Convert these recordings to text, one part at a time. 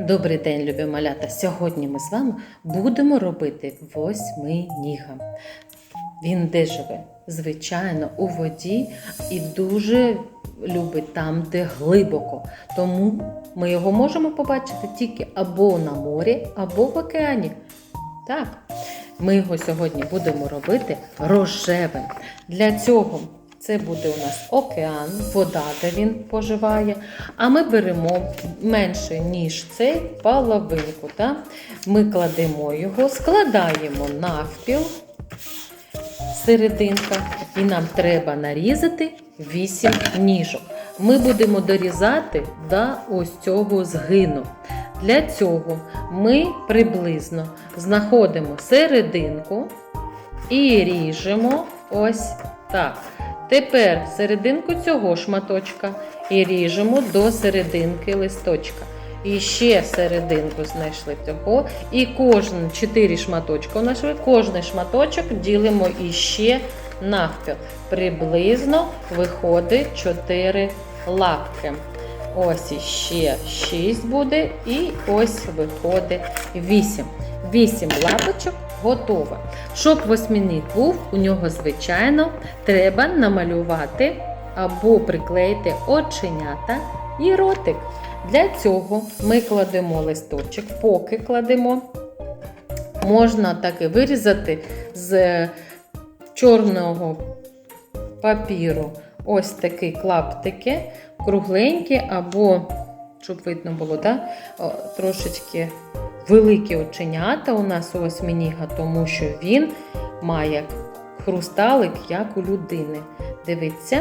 Добрий день, любі малята! Сьогодні ми з вами будемо робити восьминіга. Він де живе? Звичайно, у воді і дуже любить там, де глибоко. Тому ми його можемо побачити тільки або на морі, або в океані. Так, ми його сьогодні будемо робити рожевим. Для цього це буде у нас океан, вода, де він поживає. А ми беремо менше, ніж цей половинку. Так? Ми кладемо його, складаємо навпіл серединка, і нам треба нарізати 8 ніжок. Ми будемо дорізати до ось цього згину. Для цього ми приблизно знаходимо серединку і ріжемо ось так. Тепер серединку цього шматочка і ріжемо до серединки листочка. І ще серединку знайшли цього. І кожен 4 шматочка у нас кожний шматочок ділимо іще навпіл. Приблизно виходить 4 лапки. Ось іще 6 буде, і ось виходить 8. 8 лапочок готово. Щоб восьминіг був, у нього, звичайно, треба намалювати або приклеїти оченята і ротик. Для цього ми кладемо листочок, поки кладемо. Можна так і вирізати з чорного папіру ось такі клаптики, кругленькі, або, щоб видно було, да? О, трошечки великі оченята у нас у осьмініга, тому що він має хрусталик, як у людини. Дивіться,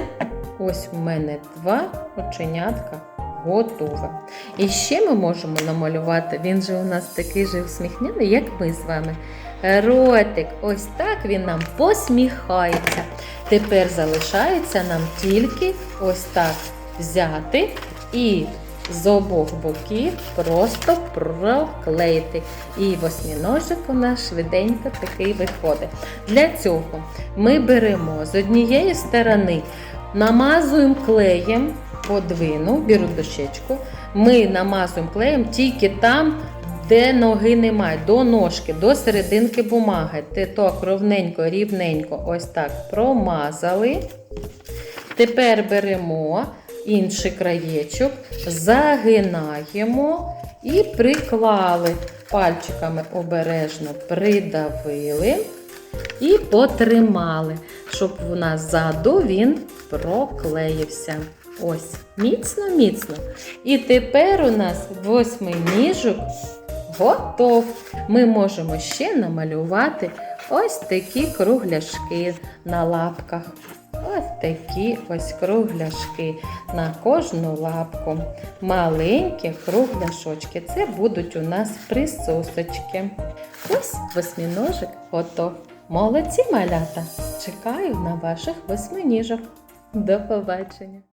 ось у мене два оченятка готове. І ще ми можемо намалювати, він же у нас такий же усміхнений, як ми з вами. Ротик, ось так він нам посміхається. Тепер залишається нам тільки ось так взяти і з обох боків просто проклеїти. І восьміножик у нас швиденько такий виходить. Для цього ми беремо з однієї сторони, намазуємо клеєм подвину, беру дощечку, ми намазуємо клеєм тільки там, де ноги немає, до ножки, до серединки бумаги. Ти так ровненько, рівненько, ось так промазали. Тепер беремо інший краєчок, загинаємо і приклали. Пальчиками обережно придавили і потримали, щоб у нас ззаду він проклеївся. Ось, міцно-міцно. І тепер у нас восьмий ніжок готов. Ми можемо ще намалювати ось такі кругляшки на лапках. Ось такі ось кругляшки на кожну лапку. Маленькі кругляшочки. Це будуть у нас присосочки. Ось восьминожик готов. Молодці малята! Чекаю на ваших восьминіжок. До побачення!